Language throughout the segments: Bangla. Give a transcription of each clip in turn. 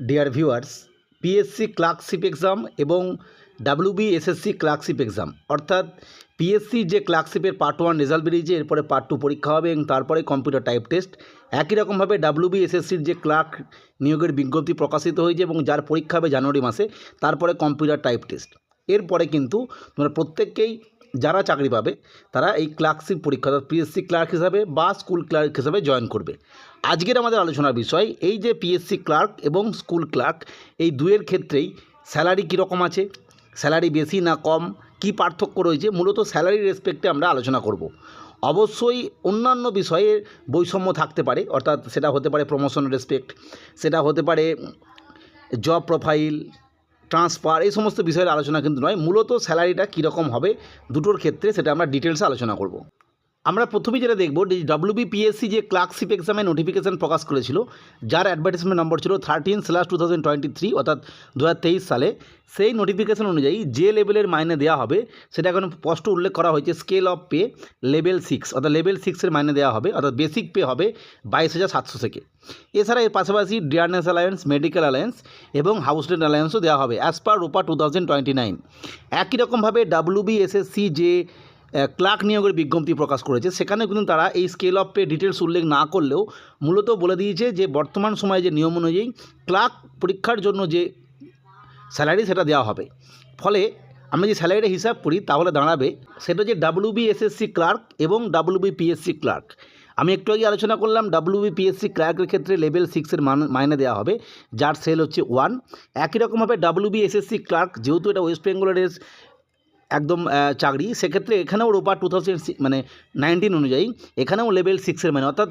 Dear viewers PSC clerkship exam এবং ডাব্লিউবি এসএসসি ক্লার্কশিপ এক্সাম অর্থাৎ পিএসসি যে ক্লার্কশিপের পার্ট ওয়ান রেজাল্ট বেরিয়েছে, এরপরে পার্ট টু পরীক্ষা হবে এবং তারপরে কম্পিউটার টাইপ টেস্ট একই রকমভাবে ডাব্লিউবি এসএসসির যে ক্লার্ক নিয়োগের বিজ্ঞপ্তি প্রকাশিত হয়েছে এবং যার পরীক্ষা হবে জানুয়ারি মাসে, তারপরে কম্পিউটার টাইপ টেস্ট এরপরে কিন্তু তোমরা প্রত্যেককেই যারা চাকরি পাবে, তারা এই ক্লার্কশিপ পরীক্ষা অর্থাৎ পিএসসি ক্লার্ক হিসাবে বা স্কুল ক্লার্ক হিসাবে জয়েন করবে। আজকের আমাদের আলোচনার বিষয়, এই যে পিএসসি ক্লার্ক এবং স্কুল ক্লার্ক, এই দুয়ের ক্ষেত্রেই স্যালারি কীরকম আছে, স্যালারি বেশি না কম, কি পার্থক্য রয়েছে, মূলত স্যালারি রেসপেক্টে আমরা আলোচনা করব। অবশ্যই অন্যান্য বিষয়ে বৈষম্য থাকতে পারে, অর্থাৎ সেটা হতে পারে প্রমোশন রেসপেক্ট সেটা হতে পারে জব প্রোফাইল ট্রান্সফার, এই সমস্ত বিষয়ের আলোচনা কিন্তু নয়। মূলত স্যালারিটা কীরকম হবে, দুটোর ক্ষেত্রে সেটা আমরা ডিটেলসে আলোচনা করব। আমরা প্রথমেই যেটা দেখব, যে ডাব্লিউবিপিএসসি যে ক্লার্কশিপ এক্সামে নোটিফিকেশান প্রকাশ করেছিল, যার অ্যাডভার্টাইজমেন্ট নম্বর ছিল thirteen slash two thousand twenty three অর্থাৎ দু হাজার তেইশ সালে, সেই নোটিফিকেশান অনুযায়ী যে লেভেলের মাইনে দেওয়া হবে, সেটা এখন স্পষ্ট উল্লেখ করা হয়েছে scale of pay level six অর্থাৎ লেভেল সিক্সের মাইনে দেওয়া হবে, অর্থাৎ বেসিক পে হবে বাইশ হাজার সাতশো থেকে। এছাড়া এর পাশাপাশি ডিয়ারনেস অ্যালায়েন্স মেডিকেল অ্যালায়েন্স এবং হাউস রেন্ট অ্যালায়েন্সও দেওয়া হবে as per ROPA two thousand twenty nine একই রকমভাবে ডাব্লিউবিএসএসসি যে ক্লার্ক নিয়োগের বিজ্ঞপ্তি প্রকাশ করেছে। সেখানে কিন্তু তারা এই স্কেল অফ পে ডিটেলস উল্লেখ না করলেও মূলত বলে দিয়েছে যে, বর্তমান সময়ে যে নিয়ম অনুযায়ী ক্লার্ক পরীক্ষার জন্য যে স্যালারি সেটা দেওয়া হবে। ফলে আমরা যে স্যালারিটা হিসাব করি তাহলে দাঁড়াবে, সেটা যে ডাব্লিউবিএসএসসি ক্লার্ক এবং ডাব্লিউবিপিএসসি ক্লার্ক। আমি একটু আগে আলোচনা করলাম ডাব্লিউবিপিএসসি ক্লার্কের ক্ষেত্রে লেভেল সিক্সের মান মাইনে দেওয়া হবে, যার সেল হচ্ছে ওয়ান একই রকমভাবে ডাব্লিউবিএসএসসি ক্লার্ক, যেহেতু এটা ওয়েস্ট বেঙ্গলের একদম চাকরি। সেক্ষেত্রে এখানেও রোপা টু থাউজেন্ড মানে নাইনটিন অনুযায়ী, এখানেও লেভেল সিক্সের মাইনে অর্থাৎ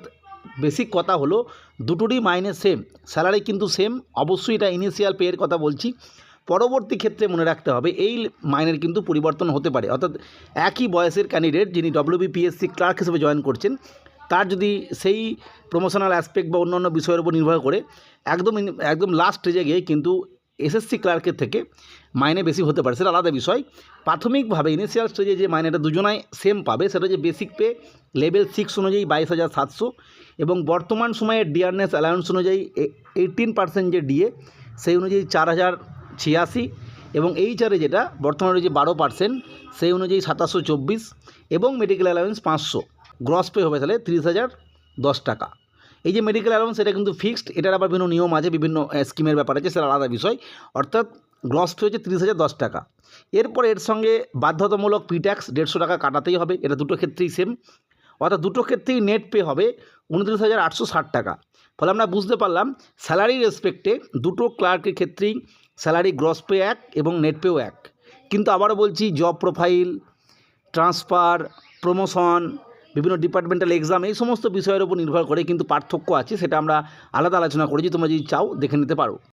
বেসিক কথা হলো, দুটোরই মাইনে সেম স্যালারি কিন্তু সেম অবশ্যই এটা ইনিশিয়াল পেয়ের কথা বলছি। পরবর্তী ক্ষেত্রে মনে রাখতে হবে, এই মাইনের কিন্তু পরিবর্তন হতে পারে। অর্থাৎ একই বয়সের ক্যান্ডিডেট যিনি ডব্লিউবিপিএসসি ক্লার্ক হিসেবে জয়েন করছেন, তার যদি সেই প্রমোশনাল অ্যাসপেক্ট বা অন্যান্য বিষয়ের উপর নির্ভর করে, একদম একদম লাস্ট স্টেজে গিয়ে কিন্তু এসএসসি ক্লার্কের থেকে মাইনে বেশি হতে পারে, সেটা আলাদা বিষয়। প্রাথমিকভাবে ইনিশিয়াল স্টেজে যে মাইনেটা দুজনাই সেম পাবে, সেটা হচ্ছে বেসিক পে লেভেল সিক্স অনুযায়ী বাইশ হাজার সাতশো এবং বর্তমান সময়ে ডিয়ারনেস অ্যালাউন্স অনুযায়ী এইটিন পার্সেন্ট যে ডিএ সেই অনুযায়ী চার হাজার ছিয়াশি এবং এইচআরে যেটা বর্তমানে যে বারো পার্সেন্ট সেই অনুযায়ী সাতাশশো চব্বিশ এবং মেডিকেল অ্যালাউন্স পাঁচশো। গ্রস পে হবে তাহলে তিরিশ হাজার দশ টাকা। এই যে মেডিকেল অ্যালাউন্স এটা কিন্তু ফিক্সড এটার আবার বিভিন্ন নিয়ম আছে, বিভিন্ন স্কিমের ব্যাপার আছে সেটা আলাদা বিষয়। অর্থাৎ গ্রস পে হচ্ছে তিরিশ হাজার দশ টাকা। এরপর এর সঙ্গে বাধ্যতামূলক পি ট্যাক্স দেড়শো টাকা কাটাতেই হবে, এটা দুটো ক্ষেত্রেই সেম অর্থাৎ দুটো ক্ষেত্রেই নেট পে হবে উনত্রিশ হাজার আটশো ষাট টাকা। ফলে আমরা বুঝতে পারলাম স্যালারি রেসপেক্টে দুটো ক্লার্কের ক্ষেত্রেই স্যালারি গ্রস পে এক এবং নেট পেও এক। কিন্তু আবারও বলছি জব প্রোফাইল ট্রান্সফার প্রমোশন বিভিন্ন ডিপার্টমেন্টাল এক্সাম এই সমস্ত বিষয়ের উপর নির্ভর করে কিন্তু পার্থক্য আছে, সেটা আমরা আলাদা আলোচনা করেছি, তোমরা যদি চাও দেখে নিতে পারো।